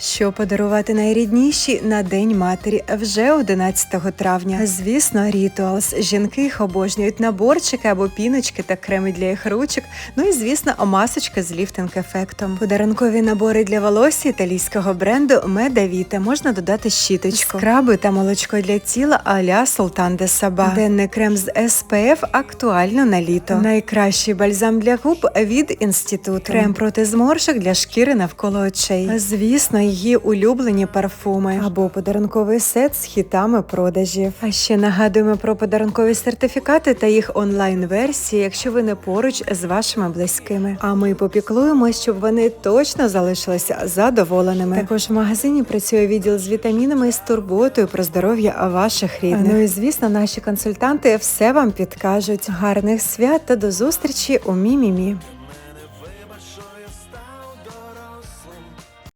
Що подарувати найрідніші на День матері вже 11 травня. Звісно, Rituals. Жінки їх обожнюють наборчики або піночки та креми для їх ручок. Ну і звісно, масочка з ліфтинг-ефектом. Подарункові набори для волосся італійського бренду Медавіта можна додати щіточку, скраби та молочко для тіла аля Султан де Саба. Денний крем з SPF актуально на літо. Найкращий бальзам для губ від інституту. Крем проти зморшок для шкіри навколо очей. Звісно, її улюблені парфуми або подарунковий сет з хітами продажів. А ще нагадуємо про подарункові сертифікати та їх онлайн-версії, якщо ви не поруч з вашими близькими. А ми попіклуємось, щоб вони точно залишилися задоволеними. Також в магазині працює відділ з вітамінами і з турботою про здоров'я ваших рідних. Ну і звісно, наші консультанти все вам підкажуть. Гарних свят та до зустрічі у Мімімі.